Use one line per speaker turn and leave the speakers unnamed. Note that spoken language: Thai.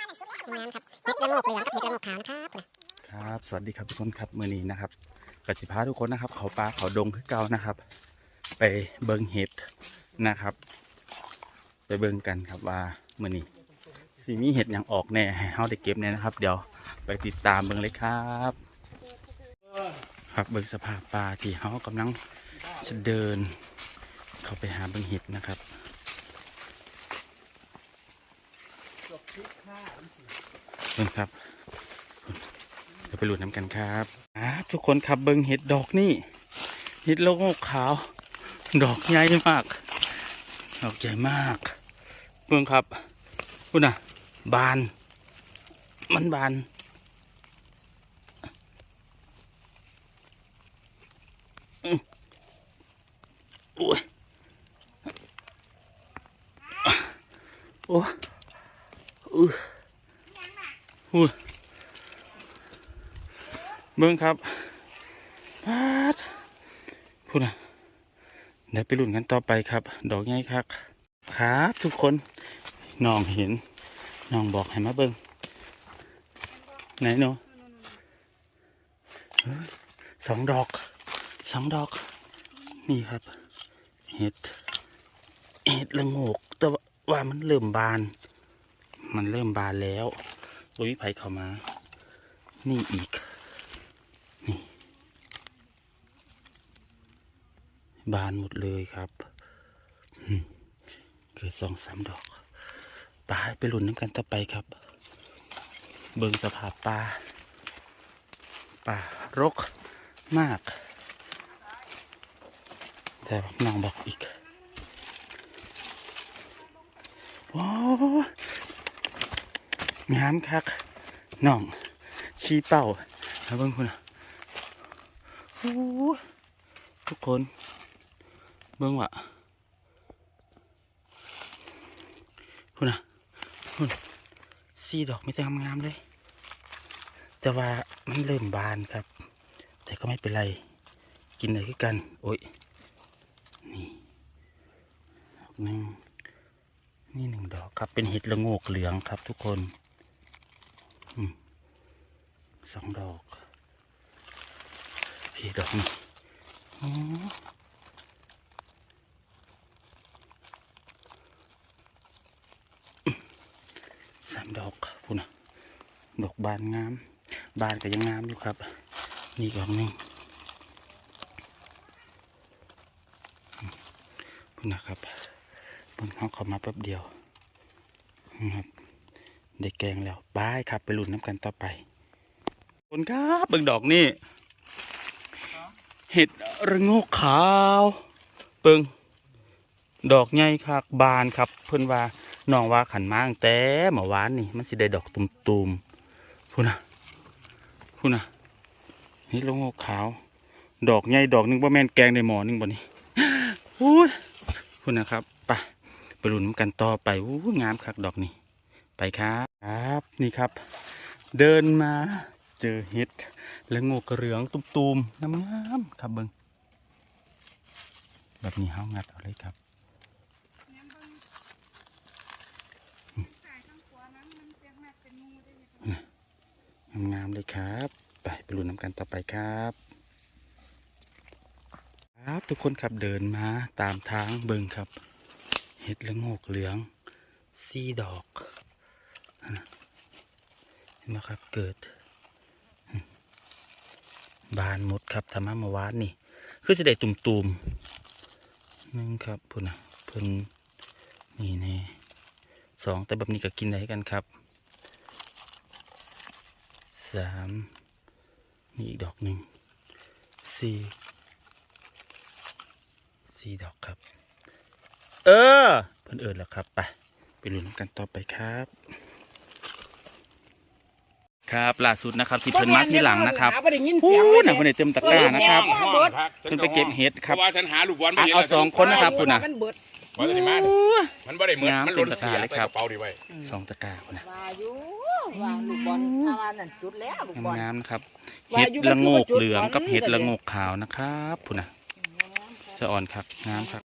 งามครับเห็ดละโงกเหลืองกับเห็ดละโงกขาวนะครับ
ครับ สวัสดีครับทุกคนครับมือนี้นะครับกสิพาทุกคนนะครับ เขาปลาเขาดงคือเก่านะครับ ไปเบิงเห็ดนะครับ ไปเบิงกันครับว่ามือนี้สีมีเห็ดอย่างออกแน่ให้เฮาได้เก็บเนี่ยนะครับ เดี๋ยวไปติดตามเบิงเลยครับ ครับเบิงสภาพปลาที่เฮากำลังจะเดิน เข้าไปหาเบิงเห็ดนะครับ เบิงครับ เดี๋ยวไปหลุดน้ำกันครับอ่าทุกคนครับเบิงเห็ดดอกนี่เห็ดโลกขาว ดอกใหญ่มาก ดอกใหญ่มากเบิงครับคุณน่ะ บาน มันบานอื้อโอ้ยโอ้ อื้เบิ้งครับปาดพูดนะเดี๋ยวไปลุ้นกันต่อไปครับ ดอกใหญ่ครับครับทุกคนน้องเห็นน้องบอกให้มาเบิ้งไหนหนูเฮ้ยสองดอกสองดอก นี่ครับ เห็ด เห็ดละโงกแต่ว่ามันเริ่มบาน มันเริ่มบานแล้วโดยวิภัยเข้ามา นี่อีกบานหมดเลยครับเกิดสองสามดอกปลาไปหลุนน้ำกันต่อไปครับ เบิ่งสภาพปลาปลารกมาก แต่น้องบอกอีกว้าว งามคักน้อง ชี้เป้าแล้วเบิ่งคุณอะโอ้ทุกคน เบิ่งวะคุณอะคุณสีดอกไม่แต่งามเลย แต่ว่ามันเริ่มบานครับ แต่ก็ไม่เป็นไร กินไหนคือกัน โอ้ย นี่หนึ่งนี่หนึ่งดอกครับเป็นเห็ดละโงกเหลืองครับทุกคน สองดอกพี่ดอกนี่อ๋อสามดอกพูนะดอกบานงาม บานก็ยังงามอยู่ครับ นี่ดอกหนึ่งพูนะครับเพิ่งเขาข้ามาแป๊บเดียวนะครับได้แกงแล้วบายครับไปลุ้นน้ำกันต่อไป คุณครับเบิ่งดอกนี่เห็ดระโงกขาวเปิงดอกใหญ่คักบานครับ เพิ่นว่าน้องว่าขันมากแต่เมื่อวานนี่มันสิได้ดอกตุ่มๆพูนะพูนะนี่ลงอกขาว ดอกใหญ่ดอกหนึงว่าแม่นแกงในหมอนึงบ่นี่อุ้ยพูนะครับไปไปลุ้นกันต่อไปอู้งามคักดอกนี่ไปครับครับนี่ครับ เดินมา เจอเห็ดและงกระเหลืองตุ่มๆงามๆครับเบิงแบบนี้เฮางัดเอาเลยครับงามๆเลยครับ ไปไปลุ้นน้ำกันต่อไปครับ ครับทุกคนครับเดินมาตามทางเบิงครับ เห็ดละงกเหลืองสีดอกเห็นไหมครับเกิด บานหมดครับธรรมะมื่อวานนี่ คือจะได้ตุ่มๆนึงครับพุ่นนะพิ่นนี่แน่สองแต่แบบนี้ก็กินได้กันครับสามนี่อีกดอกหนึ่งสี่สี่ดอกครับ เออเพิ่นเอิญแล้วครับ ไป ไปลุ้นกันต่อไปครับ ครับล่าสุดนะครับที่เพิ่นมาที่หลังนะครับ
บ่ได้ยิน
พู
เสียง
ดนะเพิ่นได้เต็มตะกร้านะครับเพิ่นไปเก็บเห็ดครับ
เพราะว่าฉันหาลูกบอล
อะเอาสองคนนะครับคุณน่ะ
มันเบิด
ว่าจะมามันบ่ได้เหมือน
งาม
มันหล่น
เต็มตะก
เสี
ร้ายเลย
ใส่
ครั
ก
บ
ระเป๋าดีไว้
สองตะกร้าคุณนะ
ว่าอยู่ว่าลูกบอลถ้าว่านั่นจุดแล้วลูกบอล
งามๆนะครับ
ว่า
เห็ด
อยู่
ละโงก
มันคือว่าจุด
เหลืองกับ
ก่อน
เห็ด
จะ
ละ
เด่น
โงกขาวนะครับพุ่นนะจะอ่อนครับงามครับ